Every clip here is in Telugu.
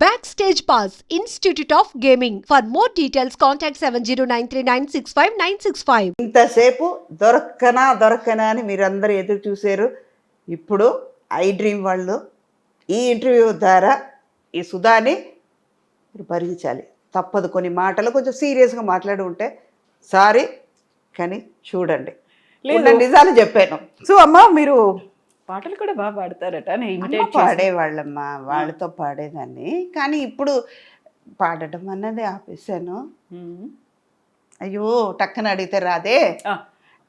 Backstage Pass, Institute of Gaming. For more details, contact 709396596. ఇంతసేపు దొరక్కనా దొరక్కనా అని మీరందరూ ఎదురు చూశారు ఇప్పుడు ఐ డ్రీమ్ వాళ్ళు ఈ ఇంటర్వ్యూ ద్వారా ఈ సుధాని మీరు భరించాలి తప్పదు కొన్ని మాటలు కొంచెం సీరియస్గా మాట్లాడి ఉంటే సారీ కానీ చూడండి లేదు. నిజాలు చెప్పాను సో అమ్మ మీరు పాటలు కూడా బాగా పాడతారట నేను అమ్మ ఇమిటేట్ పాడేవాళ్ళమ్మా వాళ్ళతో పాడేదాన్ని కానీ ఇప్పుడు పాడటం అన్నది ఆపేశాను అయ్యో టక్కన అడిగితే రాదే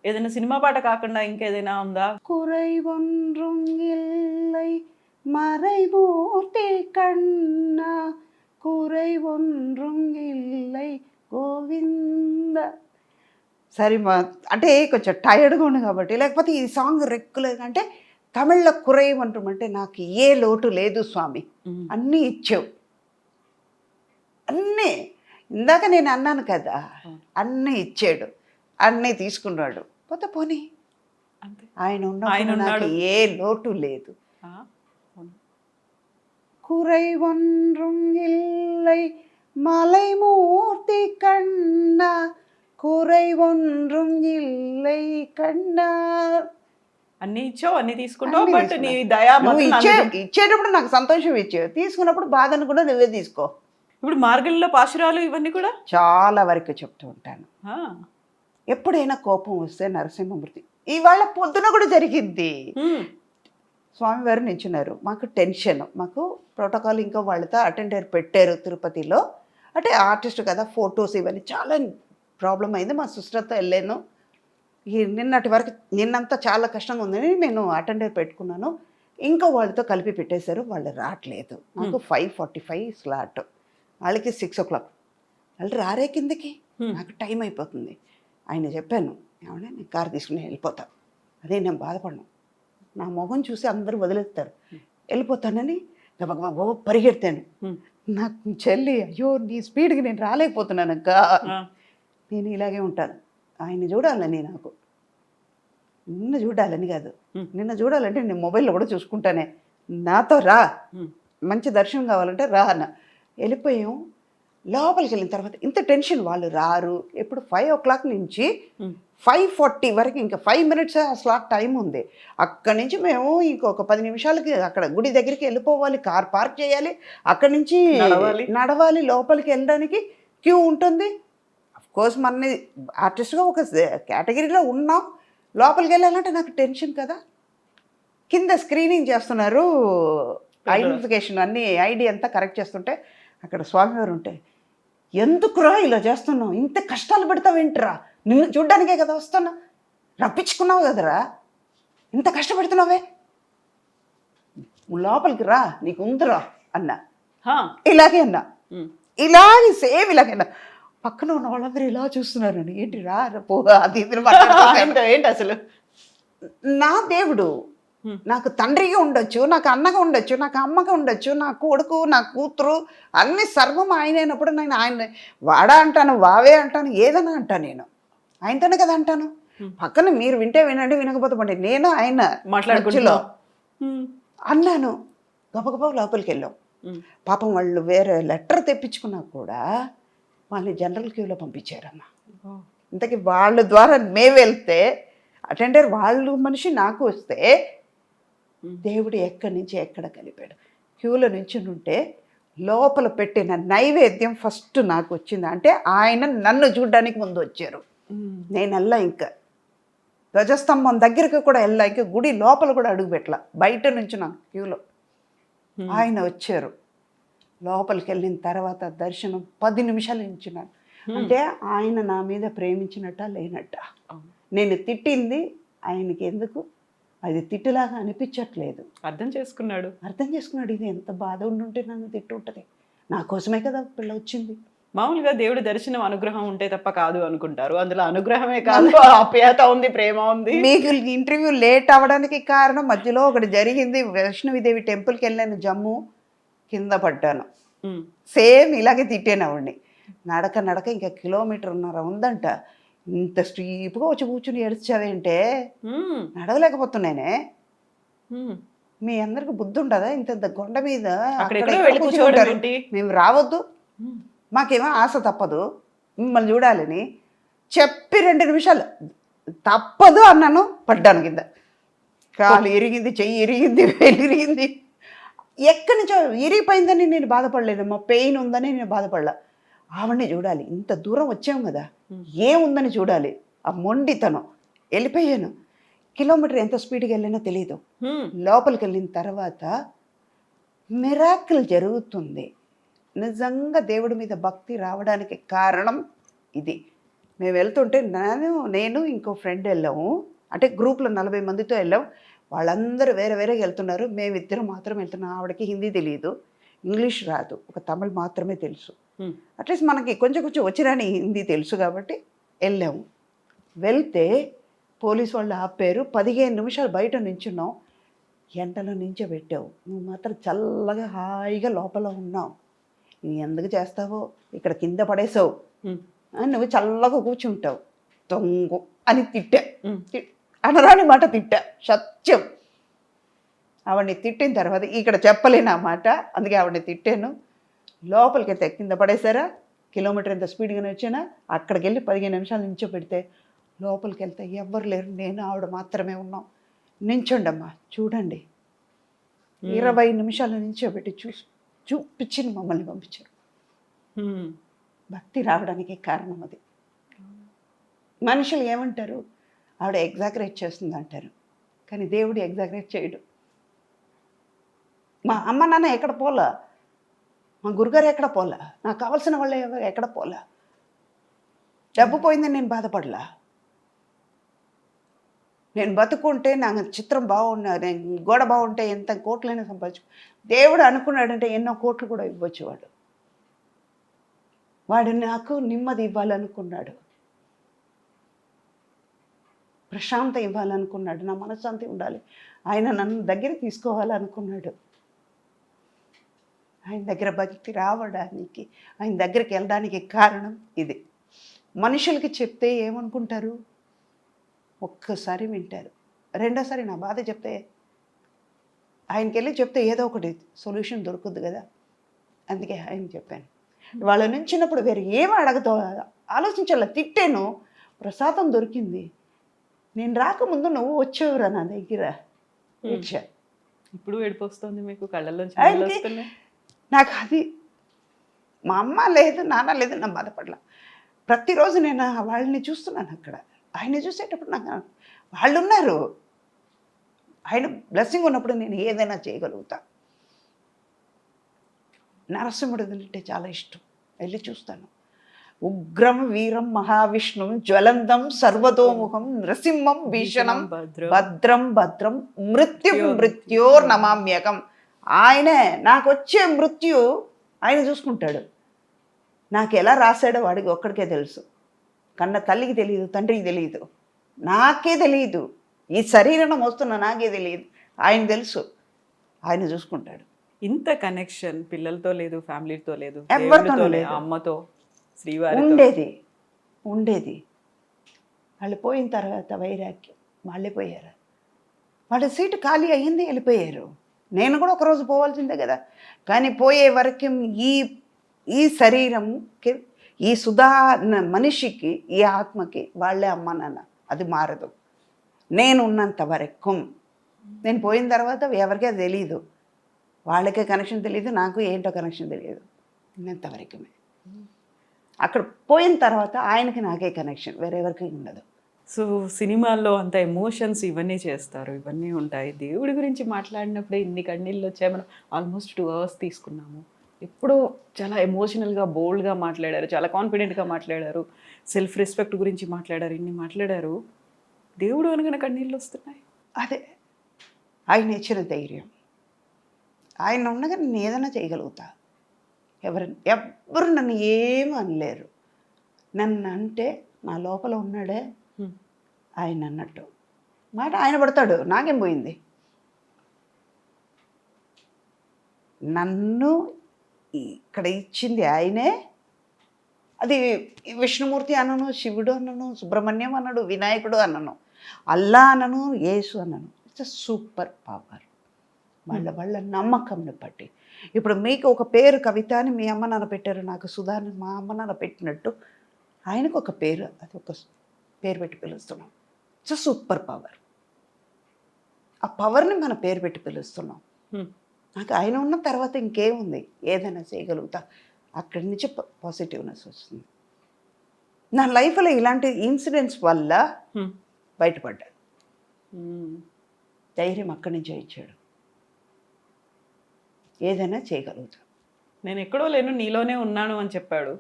ఏదైనా సినిమా పాట కాకుండా ఇంకేదైనా ఉందా குறை ஒன்றும் இல்லை மறைமூர்த்தி கண்ணா குறை ஒன்றும் இல்லை గోవింద సరే మా అంటే కొంచెం టైర్డ్గా ఉంది కాబట్టి లేకపోతే ఈ సాంగ్ రెగ్యులర్ అంటే తమిళ్లో కురైవంటమంటే నాకు ఏ లోటు లేదు స్వామి అన్నీ ఇచ్చావు అన్నీ ఇందాక నేను అన్నాను కదా అన్నీ ఇచ్చాడు అన్నీ తీసుకున్నాడు పోతే పోనీ అంతే ఆయన ఆయన ఉన్నప్పుడు నాకు ఉన్నాడు. ఏ లోటు లేదు ఆ, అవును. குறை ஒன்றும் இல்லை மலைமூர்த்தி கண்ணா குறை ஒன்றும் இல்லை கண்ணா అన్ని ఇచ్చావు అన్ని తీసుకుంటావు బట్ నీ. దయా నువ్వు ఇచ్చే ఇచ్చేటప్పుడు నాకు సంతోషం ఇచ్చావు తీసుకున్నప్పుడు బాధను కూడా నువ్వే తీసుకో. ఇప్పుడు మార్గంలో పాశురాలు ఇవన్నీ కూడా? చాలా వరకు చెప్తూ ఉంటాను. ఎప్పుడైనా కోపం వస్తే నరసింహమూర్తి ఇవాళ పొద్దున కూడా జరిగింది. స్వామివారు నించున్నారు మాకు టెన్షన్. మాకు ప్రోటోకాల్ ఇంకా వాళ్ళతో అటెండర్ పెట్టారు తిరుపతిలో. అంటే ఆర్టిస్ట్ కదా ఫొటోస్ ఇవన్నీ చాలా ప్రాబ్లం అయింది. మా సిస్టర్తో వెళ్ళాను. ఈ నిన్నటి వరకు నిన్నంతా చాలా కష్టంగా ఉందని నేను అటెండర్ పెట్టుకున్నాను. ఇంకా వాళ్ళతో కలిపి పెట్టేశారు వాళ్ళు రావట్లేదు. నాకు ఫైవ్ ఫార్టీ ఫైవ్ స్లాట్. వాళ్ళకి సిక్స్ ఓ క్లాక్. వాళ్ళు రారే కిందకి. నాకు టైం అయిపోతుంది. ఆయన చెప్పాను ఏమన్నా నేను కారు తీసుకుని వెళ్ళిపోతా. అదే నేను బాధపడను. నా మొహం చూసి అందరూ వదిలేస్తారు. వెళ్ళిపోతానని గబగబా పరిగెడతాను నాకు చెల్లి అయ్యో నీ స్పీడ్కి నేను రాలేకపోతున్నాను అక్క నేను ఇలాగే ఉంటాను. ఆయన చూడాలని నాకు. నిన్న చూడాలని కాదు. నిన్న చూడాలంటే నేను మొబైల్లో కూడా చూసుకుంటానే. నాతో రా. మంచి దర్శనం కావాలంటే రా అన్న. వెళ్ళిపోయాం. లోపలికి వెళ్ళిన తర్వాత ఇంత టెన్షన్ వాళ్ళు రారు. ఎప్పుడు ఫైవ్ ఓ క్లాక్ నుంచి ఫైవ్ ఫార్టీ వరకు ఇంకా ఫైవ్ మినిట్స్ స్లాట్ టైం ఉంది. అక్కడి నుంచి మేము ఇంకొక పది నిమిషాలకి అక్కడ గుడి దగ్గరికి వెళ్ళిపోవాలి. కార్ పార్క్ చేయాలి. అక్కడి నుంచి నడవాలి. నడవాలి. లోపలికి వెళ్ళడానికి క్యూ ఉంటుంది. కోర్స్ మన ఆర్టిస్ట్గా ఒక కేటగిరీలో ఉన్నాం లోపలికి వెళ్ళాలంటే నాకు టెన్షన్ కదా. కింద స్క్రీనింగ్ చేస్తున్నారు ఐడెంటిఫికేషన్ అన్ని ఐడి అంతా కరెక్ట్ చేస్తుంటే అక్కడ స్వామివారు ఉంటే ఎందుకురా ఇలా చేస్తున్నావు? ఇంత కష్టాలు పెడతావేంటిరా నిన్ను చూడ్డానికే కదా వస్తున్నా? రప్పించుకున్నావు కదరా? ఇంత కష్టపెడుతున్నావే? లోపలికి రా నీకు ఉందిరా అన్నా. ఇలాగే అన్నా. ఇలాగే సేమ్ ఇలాగే అన్నా. పక్కన ఉన్న వాళ్ళందరూ ఇలా చూస్తున్నారు ఏంటి రా పో అది ఇది. ఏంటో ఏంటి అసలు? నా దేవుడు. నాకు తండ్రిగా ఉండొచ్చు నాకు అన్నగా ఉండొచ్చు నాకు అమ్మగా ఉండొచ్చు నా కొడుకు నా కూతురు అన్ని సర్వం ఆయన అయినప్పుడు నేను ఆయన వాడా అంటాను వావే అంటాను ఏదైనా అంటాను నేను. ఆయనతోనే కదా అంటాను. పక్కన మీరు వింటే వినండి వినకపోతే పండి. నేను ఆయన ఉమ్, అన్నాను. గబగబా లోపలికి వెళ్ళాం పాపం వాళ్ళు వేరే లెటర్ తెప్పించుకున్నా కూడా వాళ్ళని జనరల్ క్యూలో పంపించారమ్మా. ఇంతకీ వాళ్ళ ద్వారా మే వెళ్తే అటెండర్ వాళ్ళు మనిషి నాకు వస్తే దేవుడు ఎక్కడి నుంచి ఎక్కడ కలిపాడు. క్యూలో నుంచి ఉంటే లోపల పెట్టిన నైవేద్యం ఫస్ట్ నాకు వచ్చింది. అంటే ఆయన నన్ను చూడడానికి ముందు వచ్చారు. నేను వెళ్ళా ఇంకా. ధ్వజస్తంభం దగ్గరికి కూడా వెళ్ళా. ఇంకా గుడి లోపల కూడా అడుగు పెట్టలా. బయట నుంచి నా క్యూలో. ఆయన వచ్చారు. లోపలికి వెళ్ళిన తర్వాత దర్శనం పది నిమిషాలు నించున్నాను అంటే ఆయన నా మీద ప్రేమించినట్ట లేనట్ట. నేను తిట్టింది ఆయనకి ఎందుకు? అది తిట్టులాగా అనిపించట్లేదు. అర్థం చేసుకున్నాడు. అర్థం చేసుకున్నాడు. ఇది ఎంత బాధ ఉండుంటే నన్ను తిట్టు ఉంటుంది. నా కోసమే కదా పిల్ల వచ్చింది. మామూలుగా దేవుడి దర్శనం అనుగ్రహం ఉంటే తప్ప కాదు అనుకుంటారు. అందులో అనుగ్రహమే కాదు. ఆప్యాయత ఉంది ప్రేమ ఉంది. మీకు ఇంటర్వ్యూ లేట్ అవ్వడానికి కారణం మధ్యలో ఒకటి జరిగింది. వైష్ణవిదేవి టెంపుల్కి వెళ్ళాను జమ్ము. కింద పడ్డాను. సేమ్ ఇలాగే తిట్టాను ఆవిడ్ని. నడక నడక ఇంకా కిలోమీటర్న్నర ఉందంట. ఇంత స్టీప్గా వచ్చి కూర్చుని ఏడ్చావేంటే? నడవలేకపోతున్నానే. మీ అందరికి బుద్ధి ఉండదా ఇంత కొండ మీద? మేము రావద్దు. మాకేమో ఆశ తప్పదు. మిమ్మల్ని చూడాలని. చెప్పి రెండు నిమిషాలు. తప్పదు అన్నాను. పడ్డాను కింద. కాలు ఇరిగింది చెయ్యి ఇరిగింది వేలు ఇరిగింది. ఎక్కడి నుంచో ఇరిగిపోయిందని నేను బాధపడలేదమ్మా. పెయిన్ ఉందని నేను బాధపడలా. ఆవిడని చూడాలి. ఇంత దూరం వచ్చాం కదా. ఏముందని చూడాలి. ఆ మొండితనం. వెళ్ళిపోయాను. కిలోమీటర్ ఎంత స్పీడ్గా వెళ్ళినా తెలియదు. లోపలికి వెళ్ళిన తర్వాత మిరాకిల్ జరుగుతుంది. నిజంగా దేవుడి మీద భక్తి రావడానికి కారణం ఇది. మేము వెళ్తుంటే నేను నేను ఇంకో ఫ్రెండ్ వెళ్ళాము. అంటే గ్రూప్లో నలభై మందితో వెళ్ళాం. వాళ్ళందరూ వేరే వేరేగా వెళ్తున్నారు. మేమిద్దరం మాత్రం వెళ్తున్నాం. ఆవిడకి హిందీ తెలియదు ఇంగ్లీష్ రాదు. ఒక తమిళ్ మాత్రమే తెలుసు. అట్లీస్ట్ మనకి కొంచెం కొంచెం వచ్చిరాని హిందీ తెలుసు కాబట్టి వెళ్ళాము. వెళ్తే పోలీస్ వాళ్ళు ఆపారు. పదిహేను నిమిషాలు బయట నించున్నాం. ఎండలో నించోబెట్టావు. నువ్వు మాత్రం చల్లగా హాయిగా లోపల ఉన్నావు. నువ్వు ఎందుకు చేస్తావో? ఇక్కడ కింద పడేసావు. ఆ, నువ్వు చల్లగా కూర్చుంటావు. తొంగు అని తిట్టా. అనరాని మాట తిట్టా సత్యం. ఆవిడని తిట్టిన తర్వాత ఇక్కడ చెప్పలేను ఆ మాట అందుకే ఆవిడని తిట్టాను. లోపలికి వెళ్తే కింద పడేసారా కిలోమీటర్ ఎంత స్పీడ్గా వచ్చానా? అక్కడికి వెళ్ళి పదిహేను నిమిషాలు నించో పెడితే లోపలికి వెళ్తే ఎవ్వరు లేరు నేను ఆవిడ మాత్రమే ఉన్నాం. నించోండమ్మా చూడండి. ఇరవై నిమిషాలు నించోబెట్టి చూ చూపించి మమ్మల్ని పంపించారు. భక్తి రావడానికి కారణం అది. మనుషులు ఏమంటారు? ఆవిడ ఎగ్జాగరేట్ చేస్తుంది అంటారు. కానీ దేవుడు ఎగ్జాగరేట్ చేయడు. మా అమ్మ నాన్న ఎక్కడ పోలా? మా గురుగారు ఎక్కడ పోలా? నాకు కావాల్సిన వాళ్ళు ఎవరు? ఎక్కడ పోలా? డబ్బు పోయిందని నేను బాధపడలా? నేను బతుకుంటే నా చిత్రం బాగున్నా నేను గోడ బాగుంటే ఎంత కోట్లైనా సంపాదించు. దేవుడు అనుకున్నాడంటే ఎన్నో కోట్లు కూడా ఇవ్వచ్చు వాడు. వాడు నాకు నెమ్మది ఇవ్వాలనుకున్నాడు. ప్రశాంత ఇవ్వాలనుకున్నాడు. నా మనశ్శాంతి ఉండాలి. ఆయన నన్ను దగ్గర తీసుకోవాలనుకున్నాడు. ఆయన దగ్గర భక్తి రావడానికి ఆయన దగ్గరికి వెళ్ళడానికి కారణం ఇది. మనుషులకి చెప్తే ఏమనుకుంటారు? ఒక్కసారి వింటారు. రెండోసారి నా బాధ చెప్తే ఆయనకి వెళ్ళి చెప్తే ఏదో ఒకటి సొల్యూషన్ దొరుకుద్ది కదా. అందుకే ఆయన చెప్పాను. వాళ్ళ నుంచినప్పుడు వేరే ఏం అడగతో ఆలోచించాల? తిట్టాను. ప్రసాదం దొరికింది. నేను రాకముందు నువ్వు వచ్చేవరా నా దగ్గర. ఇచ్చా ఇప్పుడు ఏడుపు వస్తుంది మీకు వస్తున్నాయి. నాకు అది మా అమ్మ లేదు నాన్న లేదు నా బాధపడలా ప్రతిరోజు నేను వాళ్ళని చూస్తున్నాను అక్కడ. ఆయన చూసేటప్పుడు నాకు వాళ్ళు ఉన్నారు ఆయన బ్లెస్సింగ్ ఉన్నప్పుడు నేను ఏదైనా చేయగలుగుతా. నరసింహుడు అంటే చాలా ఇష్టం. వెళ్ళి చూస్తాను. ఉగ్రం వీరం మహావిష్ణుం జ్వలంతం సర్వతోముఖం నృసింహం భీషణం భద్రం. భద్రం మృత్యు మృత్యోర్ నమామ్యకం. ఆయనే నాకు వచ్చే మృత్యు ఆయన చూసుకుంటాడు. నాకు ఎలా రాశాడో వాడికి ఒక్కడికే తెలుసు. కన్న తల్లికి తెలియదు తండ్రికి తెలియదు. నాకే తెలియదు. ఈ శరీరం వస్తున్న నాకే తెలియదు. ఆయన తెలుసు. ఆయన చూసుకుంటాడు. ఇంత కనెక్షన్ పిల్లలతో లేదు ఫ్యామిలీతో లేదు లేదు లేదు. అమ్మతో. శ్రీవారి ఉండేది ఉండేది. వాళ్ళు పోయిన తర్వాత వైరాగ్యం వాళ్ళే పోయారు. వాళ్ళ సీటు ఖాళీ అయ్యింది వెళ్ళిపోయారు. నేను కూడా ఒకరోజు పోవాల్సిందే కదా. కానీ పోయే వరకు ఈ ఈ శరీరంకి ఈ సుధా మనిషికి ఈ ఆత్మకి వాళ్ళే అమ్మ నాన్న. అది మారదు. నేను ఉన్నంత వరకు. నేను పోయిన తర్వాత ఎవరికీ తెలియదు వాళ్ళకే కనెక్షన్ తెలియదు నాకు ఏంటో కనెక్షన్ తెలియదు ఉన్నంతవరకుమే అక్కడ పోయిన తర్వాత ఆయనకి నాకే కనెక్షన్ వేరెవరికి ఉండదు. సో సినిమాల్లో అంత ఎమోషన్స్ ఇవన్నీ చేస్తారు ఇవన్నీ ఉంటాయి. దేవుడి గురించి మాట్లాడినప్పుడు ఇన్ని కన్నీళ్ళు వచ్చాయి. మనం ఆల్మోస్ట్ టూ అవర్స్ తీసుకున్నాము. ఎప్పుడూ చాలా ఎమోషనల్గా బోల్డ్గా మాట్లాడారు చాలా కాన్ఫిడెంట్గా మాట్లాడారు. సెల్ఫ్ రెస్పెక్ట్ గురించి మాట్లాడారు ఇన్ని మాట్లాడారు. దేవుడు అనగానే కన్నీళ్ళు వస్తున్నాయి. అదే ఆయన ఇచ్చిన ధైర్యం. ఆయన ఉండగా నేను ఏదైనా చేయగలుగుతా. ఎవరు ఎవ్వరు నన్ను ఏమీ అనలేరు. నన్ను అంటే నా లోపల ఉన్నాడే. ఆయన అన్నట్టు. మాట ఆయన పడతాడు నాకేం పోయింది? నన్ను ఇక్కడ ఇచ్చింది ఆయనే. అది విష్ణుమూర్తి అనను శివుడు అనను సుబ్రహ్మణ్యం అన్నాడు వినాయకుడు అనను అల్లా అనను యేసు అనను. ఇట్స్ అ సూపర్ పవర్ వాళ్ళ వాళ్ళ నమ్మకంని బట్టి. ఇప్పుడు మీకు ఒక పేరు కవిత అని మీ అమ్మ నాన్న పెట్టారు నాకు సుధా అని మా అమ్మ నాన్న పెట్టినట్టు ఆయనకు ఒక పేరు అది ఒక పేరు పెట్టి పిలుస్తున్నాం. ఇట్స్ సూపర్ పవర్ ఆ పవర్ని మన పేరు పెట్టి పిలుస్తున్నాం. నాకు ఆయన ఉన్న తర్వాత ఇంకేముంది? ఏదైనా చేయగలుగుతా. అక్కడి నుంచి పాజిటివ్నెస్ వస్తుంది. నా లైఫ్లో ఇలాంటి ఇన్సిడెంట్స్ వల్ల. బయటపడ్డాను. ధైర్యం అక్కడి నుంచే ఇచ్చాడు. ఏదైనా చేయగలుగుతా. నేను ఎక్కడో లేను నీలోనే ఉన్నాను అని చెప్పాడు.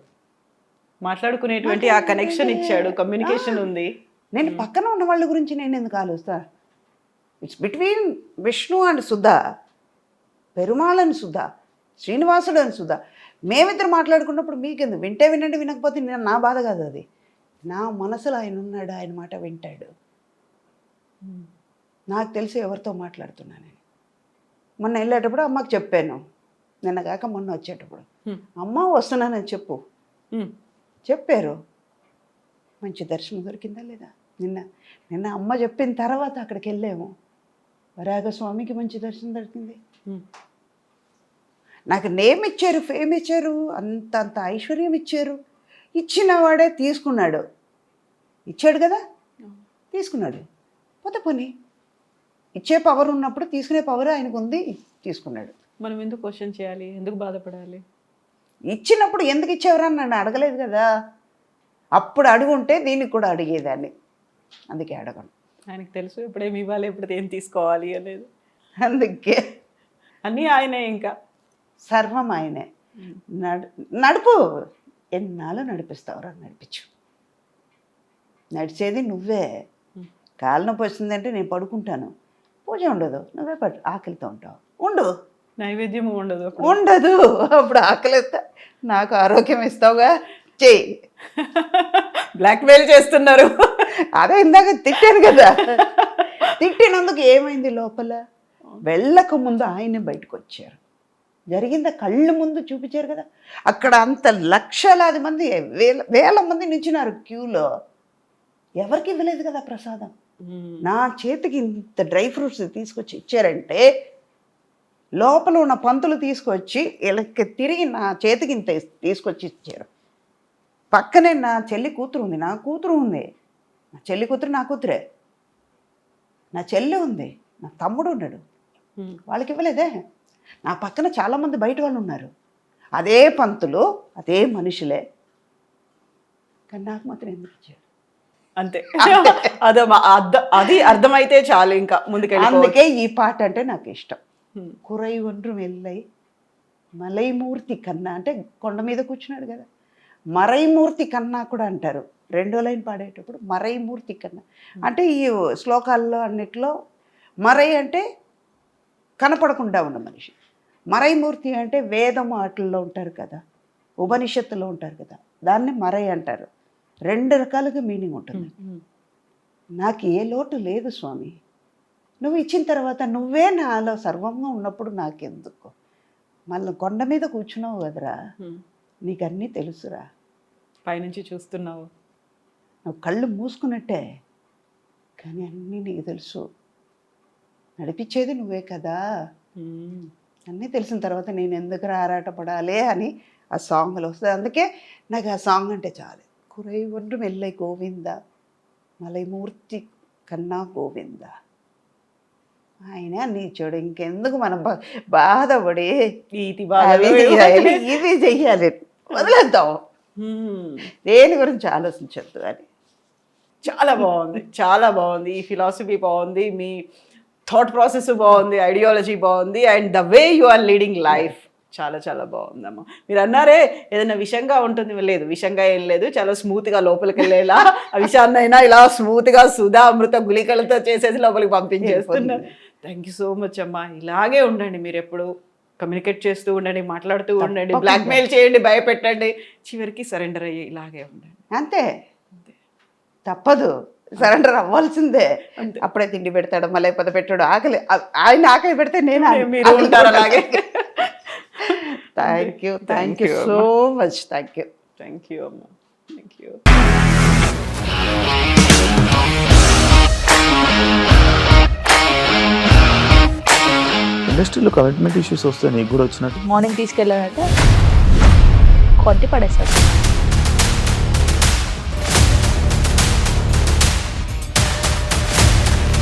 మాట్లాడుకునేటువంటి ఆ కనెక్షన్ ఇచ్చాడు కమ్యూనికేషన్ ఉంది. నేను పక్కన ఉన్న వాళ్ళ గురించి నేను ఎందుకు ఆలోచిస్తా? It's between Vishnu and Sudha Perumal అని సుధా శ్రీనివాసుడు అని సుధా మేమిద్దరు మాట్లాడుకున్నప్పుడు మీకెందుకు వింటే వినండి వినకపోతే నేను నా బాధ కాదు అది. నా మనసులో ఆయన ఉన్నాడు ఆయన మాట వింటాడు. నాకు తెలిసి ఎవరితో మాట్లాడుతున్నానని మొన్న వెళ్ళేటప్పుడు అమ్మకి చెప్పాను. నిన్న కాక మొన్న వచ్చేటప్పుడు. అమ్మ వస్తున్నానని చెప్పు. చెప్పారు. మంచి దర్శనం దొరికిందా లేదా? నిన్న నిన్న అమ్మ చెప్పిన తర్వాత అక్కడికి వెళ్ళాము. వరాగ స్వామికి మంచి దర్శనం దొరికింది. నాకు నేమ్ ఇచ్చారు ఫేమ్ ఇచ్చారు అంత అంత ఐశ్వర్యం ఇచ్చారు. ఇచ్చిన వాడే తీసుకున్నాడు. ఇచ్చాడు కదా? తీసుకున్నాడు. పోతే పోనీ. ఇచ్చే పవర్ ఉన్నప్పుడు తీసుకునే పవర్ ఆయనకు ఉంది తీసుకున్నాడు. మనం ఎందుకు క్వశ్చన్ చేయాలి? ఎందుకు బాధపడాలి? ఇచ్చినప్పుడు ఎందుకు ఇచ్చేవరని నన్ను అడగలేదు కదా. అప్పుడు అడుగుంటే దీనికి కూడా అడిగేదాన్ని. అందుకే అడగను. ఆయనకు తెలుసు ఎప్పుడేమి ఇవ్వాలి ఎప్పుడు ఏం తీసుకోవాలి అనేది. అందుకే. అన్నీ ఆయనే ఇంకా. సర్వం ఆయనే. నడు నడుపు. ఎన్నాళ్ళు నడిపిస్తావురా నడిపించు. నడిచేది నువ్వే. కాలు నొప్పి వచ్చిందంటే నేను పడుకుంటాను. పూజ ఉండదు. నువ్వే పడు ఆకలితో ఉంటావు. ఉండు. నైవేద్యం ఉండదు. ఉండదు. అప్పుడు ఆకలిస్తా నాకు ఆరోగ్యం ఇస్తావుగా. చెయ్యి బ్లాక్మెయిల్ చేస్తున్నారు. అదే ఇందాక తిట్టాను కదా. తిట్టినందుకు ఏమైంది లోపల? వెళ్ళక ముందు ఆయనే బయటకు వచ్చారు జరిగింద కళ్ళ ముందు చూపించారు కదా. అక్కడ అంత లక్షలాది మంది వేల వేల మంది నించున్నారు క్యూలో. ఎవరికి ఇవ్వలేదు కదా ప్రసాదం. నా చేతికి ఇంత డ్రై ఫ్రూట్స్ తీసుకొచ్చి ఇచ్చారంటే లోపల ఉన్న పంతులు తీసుకొచ్చి వీళ్ళకి తిరిగి నా చేతికి ఇంత తీసుకొచ్చి ఇచ్చారు. పక్కనే నా చెల్లి కూతురు ఉంది. నా కూతురు ఉంది. నా చెల్లి కూతురు నా కూతురే. నా చెల్లి ఉంది. నా తమ్ముడు ఉన్నాడు. Hmm. వాళ్ళకి ఇవ్వలేదే. నా పక్కన చాలామంది బయట వాళ్ళు ఉన్నారు. అదే పంతులు అదే మనుషులే. కానీ నాకు మాత్రం ఎందుకు ఇచ్చారు? అంతే. అదే అది అర్థమైతే చాలు ఇంకా ముందుకెళ్ళి అందుకే ఈ పాట అంటే నాకు ఇష్టం కురై ఒండ్రు వెళ్ళై మలైమూర్తి కన్నా అంటే కొండ మీద కూర్చున్నాడు కదా. మరైమూర్తి కన్నా కూడా అంటారు. రెండో లైన్ పాడేటప్పుడు మరైమూర్తి కన్నా. అంటే ఈ శ్లోకాల్లో అన్నిట్లో మరై అంటే కనపడకుండా ఉన్న మనిషి. మరైమూర్తి అంటే వేదం వాటిల్లో ఉంటారు కదా. ఉపనిషత్తులో ఉంటారు కదా. దాన్ని మరై అంటారు. రెండు రకాలుగా మీనింగ్ ఉంటుంది. నాకు ఏ లోటు లేదు స్వామి. నువ్వు ఇచ్చిన తర్వాత నువ్వే నాలో సర్వంగా ఉన్నప్పుడు నాకెందుకు? మళ్ళీ కొండ మీద కూర్చున్నావు కదరా. నీకు అన్నీ తెలుసురా. పైనుంచి చూస్తున్నావు. నువ్వు కళ్ళు మూసుకున్నట్టే. కానీ అన్నీ నీకు తెలుసు. నడిపించేది నువ్వే కదా. అన్నీ తెలిసిన తర్వాత నేను ఎందుకు ఆరాటపడాలి అని ఆ సాంగ్లో వస్తుంది. అందుకే నాకు ఆ సాంగ్ అంటే చాలు. ఒండ్రు మెల్లై గోవింద మలైమూర్తి కన్నా గోవింద ఆయన నీచోడు ఇంకెందుకు మనం బా- బాధపడి బాధలు చెయ్యాలి, వదిలేద్దాం. దేని గురించి ఆలోచించద్దు అని చాలా బాగుంది చాలా బాగుంది ఈ ఫిలాసఫీ బాగుంది మీ థాట్ ప్రాసెస్ బాగుంది ఐడియాలజీ బాగుంది and the way you are leading life చాలా చాలా బాగుందమ్మా. మీరు అన్నారే ఏదైనా విషంగా ఉంటుంది లేదు. విషంగా ఏం లేదు. చాలా స్మూత్గా లోపలికి వెళ్ళేలా ఆ విషయాన్నైనా ఇలా స్మూత్గా సుధా అమృత గుళికలతో చేసేసి లోపలికి పంపించేస్తున్నారు థ్యాంక్ యూ సో మచ్ అమ్మా. ఇలాగే ఉండండి మీరు ఎప్పుడు. కమ్యూనికేట్ చేస్తూ ఉండండి మాట్లాడుతూ ఉండండి. బ్లాక్మెయిల్ చేయండి భయపెట్టండి. చివరికి సరెండర్ అయ్యి ఇలాగే ఉండండి. అంతే. తప్పదు. సరెండర్ అవ్వాల్సిందే. అప్పుడే తిండి పెడతాడు మళ్ళీ పద పెట్టాడు. ఆకలి ఆయన ఆకలి పెడితే నేను మీరు ఉంటారు అలాగే. Thank you thank you you, so much thank you thank you అమ్మా థ్యాంక్ యూ ఇండస్ట్రీలో కమిట్మెంట్ ఇష్యూస్ వస్తే నీకు కూడా వచ్చినట్టు? మార్నింగ్ తీసుకెళ్ళాడంటే కొట్టి పడేస్తాడు